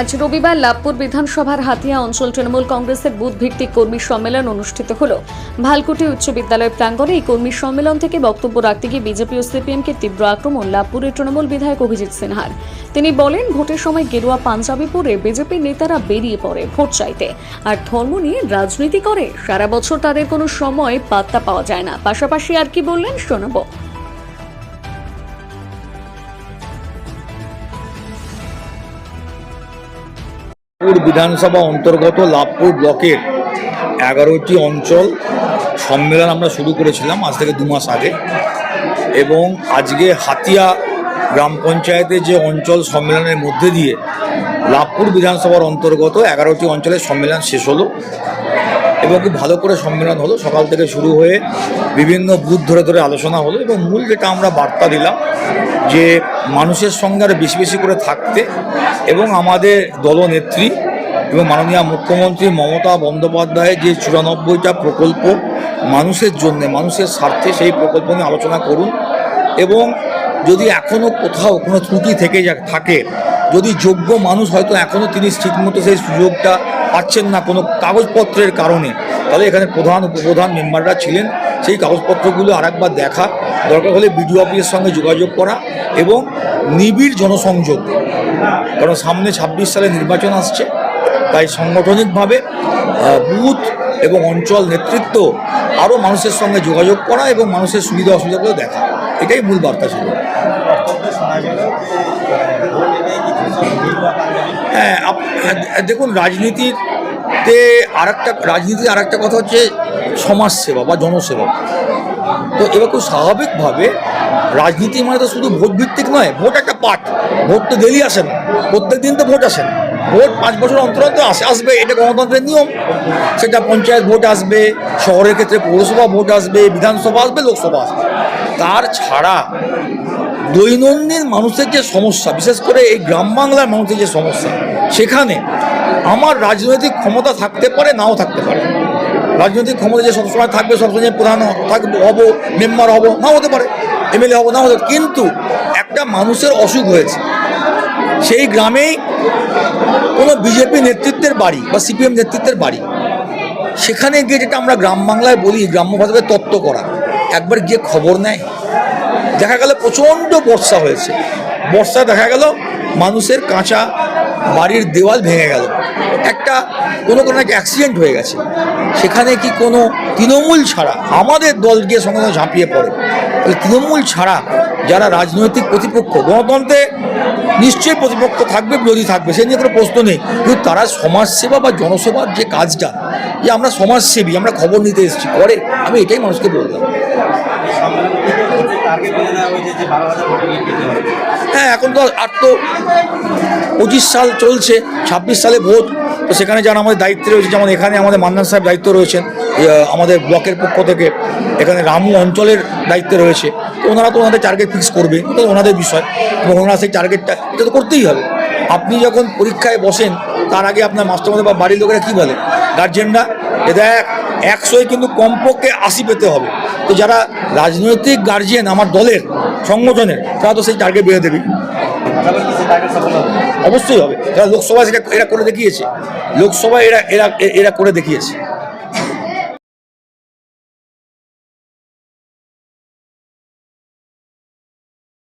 আজ রবিবার লাভপুর বিধানসভার হাতিয়া অঞ্চল তৃণমূল কংগ্রেসের বুথ ভিত্তিক কর্মী সম্মেলন অনুষ্ঠিত হল। ভালকুটি উচ্চ বিদ্যালয় প্রাঙ্গণে এই কর্মী সম্মেলন থেকে বক্তব্য রাখতে গিয়ে বিজেপি ও সিপিএমকে তীব্র আক্রমণ লাভপুরের তৃণমূল বিধায়ক অভিজিৎ সিনহার। তিনি বলেন, ভোটের সময় গেরুয়া পাঞ্জাবি পরে বিজেপির নেতারা বেরিয়ে পড়ে ভোট চাইতে। আর ধর্ম নিয়ে রাজনীতি করে, সারা বছর তাদের কোনো সময় পাত্তা পাওয়া যায় না। পাশাপাশি আর কি বললেন শোনাবো। বিধানসভা অন্তর্গত লাভপুর ব্লকের এগারোটি অঞ্চল সম্মেলন আমরা শুরু করেছিলাম আজ থেকে দু মাস আগে। এবং আজকে হাতিয়া গ্রাম পঞ্চায়েতে যে অঞ্চল সম্মেলনের মধ্যে দিয়ে লাভপুর বিধানসভার অন্তর্গত এগারোটি অঞ্চলের সম্মেলন শেষ হলো এবং খুব ভালো করে সম্মেলন হলো। সকাল থেকে শুরু হয়ে বিভিন্ন বুথ ধরে ধরে আলোচনা হলো এবং মূল যেটা আমরা বার্তা দিলাম যে মানুষের সঙ্গে আরও বেশি বেশি করে থাকতে এবং আমাদের দলনেত্রী এবং মাননীয় মুখ্যমন্ত্রী মমতা বন্দ্যোপাধ্যায়ের যে চুরানব্বইটা প্রকল্প মানুষের জন্য, মানুষের স্বার্থে সেই প্রকল্প নিয়ে আলোচনা করুন এবং যদি এখনও কোথাও কোনো ত্রুটি থেকে যা থাকে, যদি যোগ্য মানুষ হয়তো এখনও তিনি ঠিকমতো সেই সুযোগটা পাচ্ছেন না কোনো কাগজপত্রের কারণে, তাহলে এখানে প্রধান, উপপ্রধান মেম্বাররা ছিলেন। সেই কাগজপত্রগুলো আরেকবার দেখা। দরকার হলে বিডিও অফিসের সঙ্গে যোগাযোগ করা এবং নিবিড় জনসংযোগ। কারণ সামনে ছাব্বিশ সালে নির্বাচন আসছে, তাই সাংগঠনিকভাবে বুথ এবং অঞ্চল নেতৃত্ব আরও মানুষের সঙ্গে যোগাযোগ করা এবং মানুষের সুবিধা অসুবিধাগুলো দেখা। এটাই মূল বার্তা ছিল। হ্যাঁ দেখুন রাজনীতিতে আর একটা রাজনীতির আর একটা কথা হচ্ছে সমাজসেবা বা জনসেবা। তো এবার খুব স্বাভাবিকভাবে রাজনীতি মানে তো শুধু ভোট ভিত্তিক নয়, ভোট একটা পার্ট ভোট তো ডেলি আসে না। প্রত্যেক দিন তো ভোট আসে না। ভোট পাঁচ বছর অন্তর অন্তর আসে, আসবে, এটা গণতন্ত্রের নিয়ম। সেটা পঞ্চায়েত ভোট আসবে, শহরের ক্ষেত্রে পৌরসভা ভোট আসবে, বিধানসভা আসবে, লোকসভা আসবে। তার ছাড়া দৈনন্দিন মানুষের যে সমস্যা, বিশেষ করে এই গ্রাম বাংলার মানুষের যে সমস্যা, সেখানে আমার রাজনৈতিক ক্ষমতা থাকতে পারে, নাও থাকতে পারে। রাজনৈতিক ক্ষমতা যে সবসময় থাকবে, সবসময় প্রধান থাকবে হব, মেম্বার হব, নাও হতে পারে, এমএলএ হব, নাও হতে। কিন্তু একটা মানুষের অসুখ হয়েছে। সেই গ্রামেই কোনো বিজেপি নেতৃত্বের বাড়ি বা সিপিএম নেতৃত্বের বাড়ি। সেখানে গিয়ে যেটা আমরা গ্রাম বাংলায় বলি, গ্রাম্য ভাষাকে তত্ত্ব করা। একবার গিয়ে খবর নেয়। দেখা গেল প্রচণ্ড বর্ষা হয়েছে। বর্ষা দেখা গেল, মানুষের কাঁচা বাড়ির দেওয়াল ভেঙে গেল। একটা কোনো কোনো একটা অ্যাক্সিডেন্ট হয়ে গেছে। সেখানে কি কোনো তৃণমূল ছাড়া আমাদের দল গিয়ে সঙ্গে সঙ্গে ঝাঁপিয়ে পড়ে। তাহলে তৃণমূল ছাড়া যারা রাজনৈতিক প্রতিপক্ষ গণতন্ত্রে নিশ্চয়ই প্রতিপক্ষ থাকবে বিরোধী থাকবে সে নিয়ে কোনো প্রশ্ন নেই। কিন্তু তারা সমাজসেবা বা জনসেবার যে কাজটা যে আমরা সমাজসেবী আমরা খবর নিতে এসেছি করে আমি এটাই মানুষকে বললাম এখন তো আর তো পঁচিশ সাল চলছে, ছাব্বিশ সালে ভোট, তো সেখানে যারা আমাদের দায়িত্বে রয়েছে, যেমন এখানে আমাদের মান্নান সাহেব দায়িত্ব রয়েছেন আমাদের ব্লকের পক্ষ থেকে, এখানে রামু অঞ্চলের দায়িত্বে রয়েছে, তো ওনারা তো ওনাদের টার্গেট ফিক্স করবে তো ওনাদের বিষয়, এবং ওনারা সেই টার্গেটটা এটা তো করতেই হবে। আপনি যখন পরীক্ষায় বসেন, তার আগে আপনার মাস্টারমশাই বা বাড়ির লোকেরা কী বলে? গার্জেনরা যে দেখ একশোয় কিন্তু কমপক্ষে আশি পেতে হবে। তো যারা রাজনৈতিক গার্জিয়ান আমার দলের সংগঠনের, তারা তো সেই টার্গেট বেড়ে দেবে। অবশ্যই হবে। যারা লোকসভা সেটা, এরা করে দেখিয়েছে। লোকসভায় এরা এরা এরা করে দেখিয়েছে।